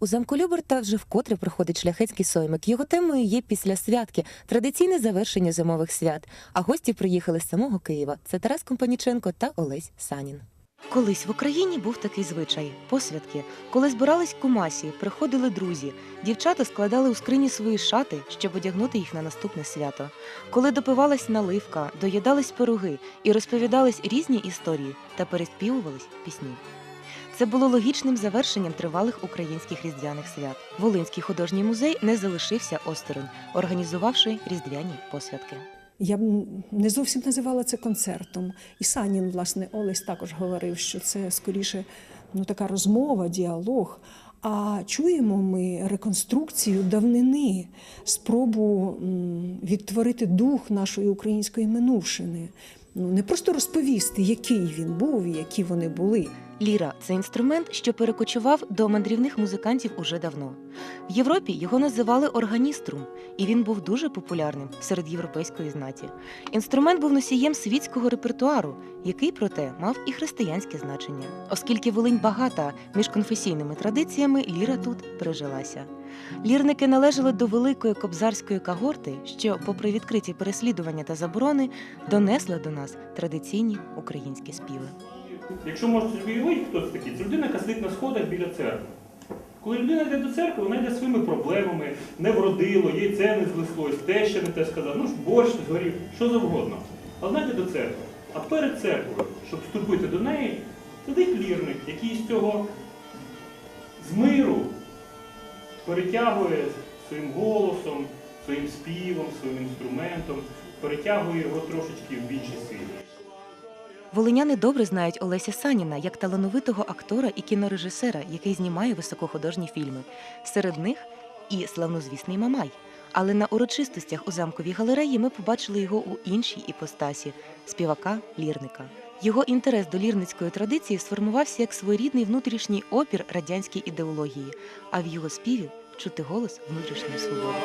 У замку Люберта вже вкотре проходить шляхетський соймик. Його темою є після святки, традиційне завершення зимових свят. А гості приїхали з самого Києва. Це Тарас Компаніченко та Олесь Санін. Колись в Україні був такий звичай посвятки. Коли збирались кумасі, приходили друзі. Дівчата складали у скрині свої шати, щоб одягнути їх на наступне свято. Коли допивалась наливка, доїдались пироги і розповідались різні історії та переспівувались пісні. Це було логічним завершенням тривалих українських різдвяних свят. Волинський художній музей не залишився осторонь, організувавши різдвяні посвятки. Я б не зовсім називала це концертом. І Санін, власне, Олесь також говорив, що це скоріше ну, така розмова, діалог. А чуємо ми реконструкцію давнини, спробу відтворити дух нашої української минувшини. Ну, не просто розповісти, який він був і які вони були. Ліра це інструмент, що перекочував до мандрівних музикантів уже давно. В Європі його називали органіструм, і він був дуже популярним серед європейської знаті. Інструмент був носієм світського репертуару, який, проте, мав і християнське значення. Оскільки Волинь багата міжконфесійними традиціями, ліра тут прижилася. Лірники належали до великої кобзарської когорти, що, попри відкриті переслідування та заборони, донесла до нас традиційні українські співи. Якщо можете уявити, хто це такий, це людина, яка сидить на сходах біля церкви. Коли людина йде до церкви, вона йде своїми проблемами, не вродило, яйце не злислось, теща не те сказав, ну ж борщ згорів, що завгодно. А вона йде до церкви. А перед церквою, щоб вступити до неї, сидить лірник, який з цього з миру перетягує своїм голосом, своїм співом, своїм інструментом, перетягує його трошечки в інший світ. Волиняни добре знають Олеся Саніна як талановитого актора і кінорежисера, який знімає високохудожні фільми. Серед них і славнозвісний Мамай. Але на урочистостях у замковій галереї ми побачили його у іншій іпостасі співака лірника. Його інтерес до лірницької традиції сформувався як своєрідний внутрішній опір радянській ідеології, а в його співі чути голос внутрішньої свободи.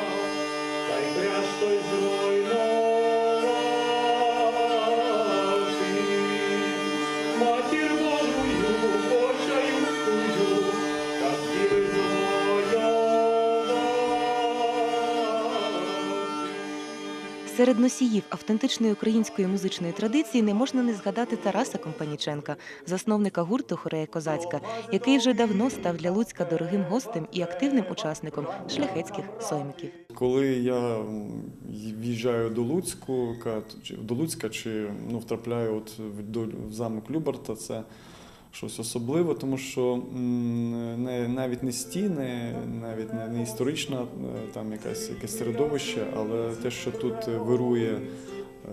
Серед носіїв автентичної української музичної традиції не можна не згадати Тараса Компаніченка, засновника гурту Хорея Козацька, який вже давно став для Луцька дорогим гостем і активним учасником шляхетських соймиків. Коли я в'їжджаю до Луцьку, до Луцька, чи ну, втрапляю от до, в замок Люберта, це щось особливе, тому що не, навіть не стіни, навіть не, не історична е, там якась якесь середовище, але те, що тут вирує е,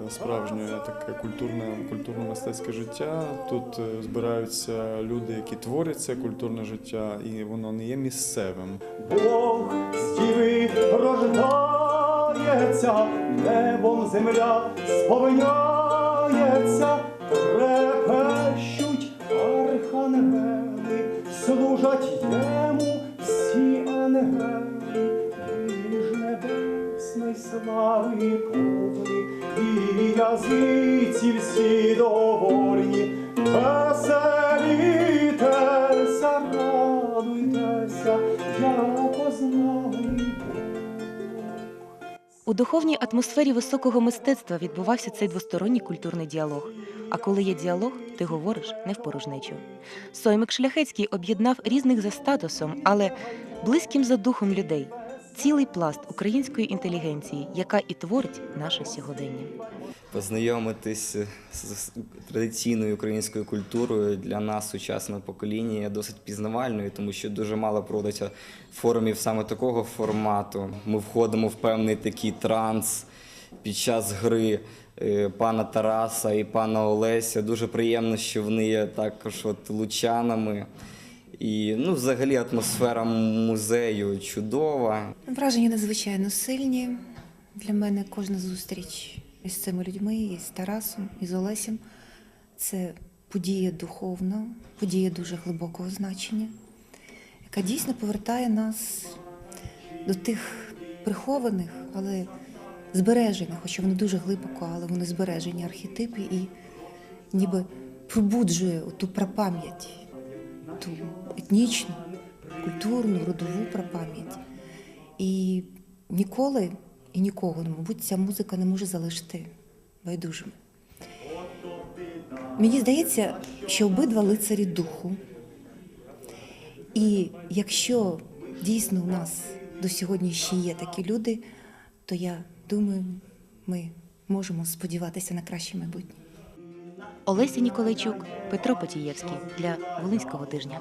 справжнє таке культурне, культурно-мистецьке життя. Тут е, збираються люди, які творять це культурне життя, і воно не є місцевим. Бог з діви рождається, небом земля сповняється, служать йому всі ангели, між небесної слави повні, і язиці всі довольні, У духовній атмосфері високого мистецтва відбувався цей двосторонній культурний діалог. А коли є діалог, ти говориш не в порожнечу. Соймик Шляхецький об'єднав різних за статусом, але близьким за духом людей. Цілий пласт української інтелігенції, яка і творить наше сьогодення. Познайомитись з традиційною українською культурою для нас, сучасного покоління, досить пізнавальною, тому що дуже мало проводиться форумів саме такого формату. Ми входимо в певний такий транс під час гри е, пана Тараса і пана Олеся. Дуже приємно, що вони є також от лучанами. І ну, взагалі атмосфера музею чудова. Враження надзвичайно сильні. Для мене кожна зустріч із цими людьми, і з Тарасом, і з Олесем це подія духовна, подія дуже глибокого значення, яка дійсно повертає нас до тих прихованих, але збережених, хоча вони дуже глибоко, але вони збережені архетипи і ніби пробуджує ту прапам'ять, ту етнічну, культурну, родову прапам'ять. І ніколи і нікого, мабуть, ця музика не може залишити байдужими. Мені здається, що обидва лицарі духу. І якщо дійсно у нас до сьогодні ще є такі люди, то я думаю, ми можемо сподіватися на краще майбутнє. Олеся Ніколайчук, Петро Потієвський для Волинського тижня.